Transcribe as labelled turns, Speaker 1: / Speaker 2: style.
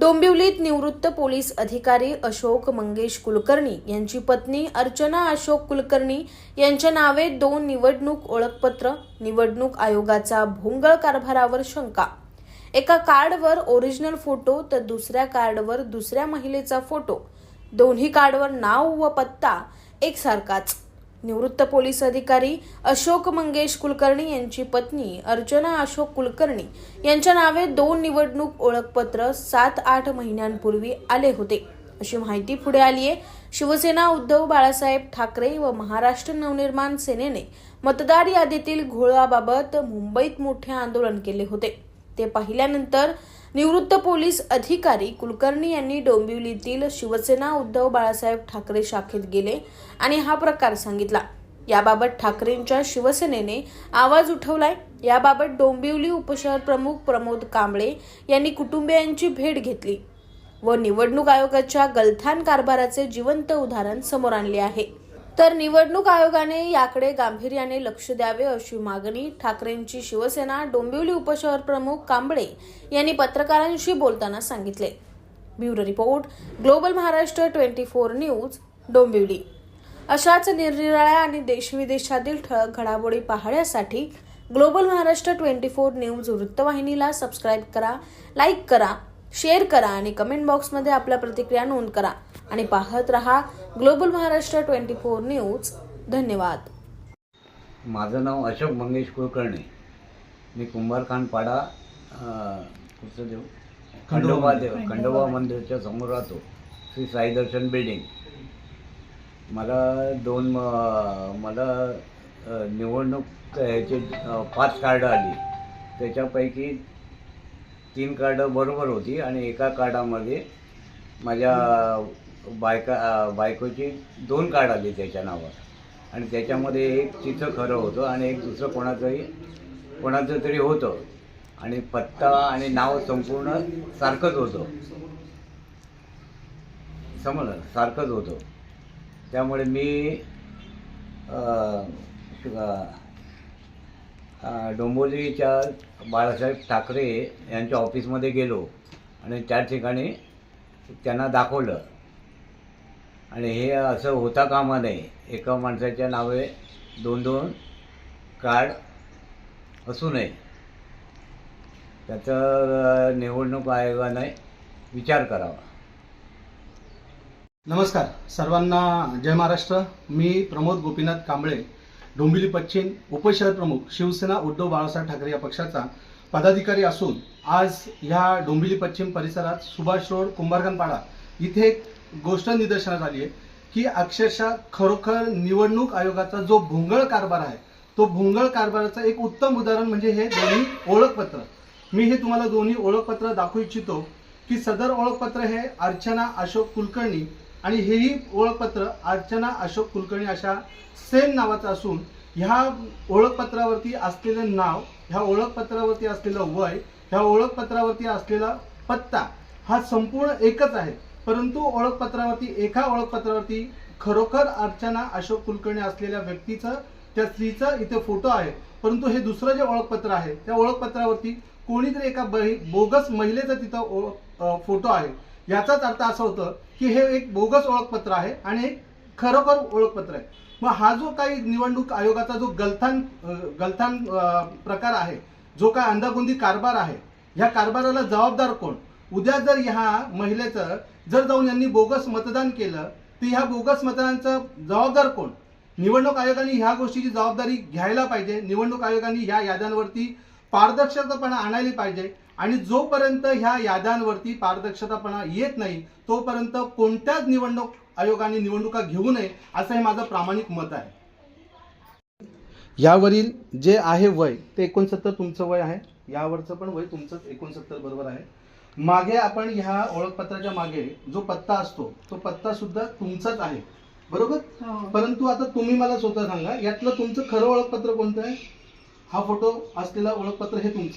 Speaker 1: डोंबिवलीत निवृत्त पोलीस अधिकारी अशोक मंगेश कुलकर्णी यांची पत्नी अर्चना अशोक कुलकर्णी यांच्या नावे दोन निवडणूक ओळखपत्र निवडणूक आयोगाचा भोंगळ कारभारावर शंका. एका कार्डवर ओरिजिनल फोटो तर दुसऱ्या कार्डवर दुसऱ्या महिलेचा फोटो दोन्ही कार्डवर नाव व पत्ता एकसारखाच. निवृत्त पोलीस अधिकारी अशोक मंगेश कुलकर्णी यांची पत्नी अर्चना अशोक कुलकर्णी यांच्या नावे दोन निवडणूक ओळखपत्र सात आठ महिन्यांपूर्वी आले होते. अशी माहिती पुढे आली आहे. शिवसेना उद्धव बाळासाहेब ठाकरे व महाराष्ट्र नवनिर्माण सेनेने मतदार यादीतील घोळाबाबत मुंबईत मोठे आंदोलन केले होते. ते पाहिल्यानंतर निवृत्त पोलीस अधिकारी कुलकर्णी यांनी डोंबिवलीतील शिवसेना उद्धव बाळासाहेब ठाकरे शाखेत गेले आणि हा प्रकार सांगितला. याबाबत ठाकरेंच्या शिवसेनेने आवाज उठवलाय. याबाबत डोंबिवली उपशहर प्रमुख प्रमोद कांबळे यांनी कुटुंबियांची भेट घेतली व निवडणूक आयोगाच्या गलथान कारभाराचे जिवंत उदाहरण समोर आणले आहे. तर निवडणूक आयोगाने याकडे गांभीर्याने लक्ष द्यावे अशी मागणी ठाकरेंची शिवसेना डोंबिवली उपशहर प्रमुख कांबळे यांनी पत्रकारांशी बोलताना सांगितले. Bureau report global Maharashtra twenty four news Dombivli. अशाच निरनिराळ्या आणि देशविदेशातील ठळक घडामोडी पाहण्यासाठी global Maharashtra twenty four news वृत्तवाहिनीला सबस्क्राईब करा लाईक करा शेअर करा आणि कमेंट बॉक्समध्ये आपल्या प्रतिक्रिया नोंद करा. आणि पाहत रहा global Maharashtra twenty four news. धन्यवाद.
Speaker 2: माझं नाव अशोक मंगेश कुलकर्णी. मी कुंभारखानपाडा अं, कुठचं देव खंडोबा देव. खंडोबा. मंदिराच्या समोर राहतो. श्री साई दर्शन बिल्डिंग. मला दोन म- मला निवडणूक ह्याचे पाच कार्डं आली. त्याच्यापैकी तीन कार्डं बरोबर होती आणि एका कार्डामध्ये माझ्या बायका बायकोची दोन कार्ड आली त्याच्या नावावर. आणि त्याच्यामध्ये एक तिचं खरं होतं आणि एक दुसरं कोणाचंही कोणाचं तरी होतं. आणि पत्ता आणि नाव संपूर्ण सारखंच होतं. समजलं? सारखंच होतं. त्यामुळे मी डोंबोलीच्या बाळासाहेब ठाकरे यांच्या ऑफिसमध्ये गेलो आणि त्या ठिकाणी त्यांना दाखवलं. आणि हे असं होता कामा नये. एका माणसाच्या नावे दोन दोन कार्ड असू नये. त्याचं निवडणूक आयोगाने विचार करावा.
Speaker 3: नमस्कार. सर्वांना जय महाराष्ट्र. मी प्रमोद गोपीनाथ कांबळे डोंबिवली पश्चिम उपशहर प्रमुख शिवसेना उद्धव बाळासाहेब ठाकरे या पक्षाचा पदाधिकारी असून आज ह्या डोंबिवली पश्चिम परिसरात सुभाष रोड कुंभारखानपाडा इथे एक गोष्ट निदर्शनात आली आहे की अक्षरशः खरोखर निवडणूक आयोगाचा जो भोंगळ कारभार आहे तो भोंगळ कारभाराचं एक उत्तम उदाहरण म्हणजे हे दोन्ही ओळखपत्र. मी हे तुम्हाला दोन्ही ओळखपत्र दाखवू इच्छितो की सदर ओळखपत्र हे अर्चना अशोक कुलकर्णी आणि हेही ओळखपत्र अर्चना अशोक कुलकर्णी अशा सेम नावाचं असून ह्या ओळखपत्रावरती असलेलं नाव ह्या ओळखपत्रावरती असलेलं वय ह्या ओळखपत्रावरती असलेला पत्ता हा संपूर्ण एकच आहे. परंतु ओळखपत्रावरती एका ओळखपत्रावरती खरोखर अर्चना अशोक कुलकर्णी असलेल्या व्यक्तीचं त्या स्त्रीचं इथे फोटो आहे. परंतु हे दुसरं जे ओळखपत्र आहे त्या ओळखपत्रावरती कोणीतरी एका बही- बोगस महिलेचा तिथं ओळख फोटो आहे. याचाच अर्थ असा होतं की हे एक बोगस ओळखपत्र आहे आणि एक खरोखर ओळखपत्र आहे. मग हा जो काही निवडणूक आयोगाचा जो गलथान गलथान प्रकार आहे जो काय अंदागोंदी कारभार आहे ह्या कारभाराला जबाबदार कोण? उद्या जर ह्या महिलेचं जर जाऊन यांनी बोगस मतदान केलं तर ह्या बोगस मतदानाचं जबाबदार कोण? निवडणूक आयोगाने ह्या गोष्टीची जबाबदारी घ्यायला पाहिजे. निवडणूक आयोगाने ह्या याद्यांवरती पारदर्शकपणा आणायला पाहिजे. आणि जोपर्यंत ह्या याद्यांवरती पारदर्शकतापणा येत नाही तोपर्यंत कोणत्याच निवडणूक आयोगाने निवडणुका घेऊ नये असं हे माझं प्रामाणिक मत आहे. यावरील जे आहे वय ते एकोणसत्तर तुमचं वय आहे. यावरचं पण वय तुमचं एकोणसत्तर बरोबर आहे. मागे आपण ह्या ओळखपत्राच्या मागे जो पत्ता असतो तो पत्ता सुद्धा तुमचाच आहे. बरोबर?
Speaker 4: हो.
Speaker 3: परंतु आता तुम्ही मला स्वतः सांगा यातलं तुमचं खरं ओळखपत्र कोणतं आहे? हा फोटो असलेला ओळखपत्र हे तुमचं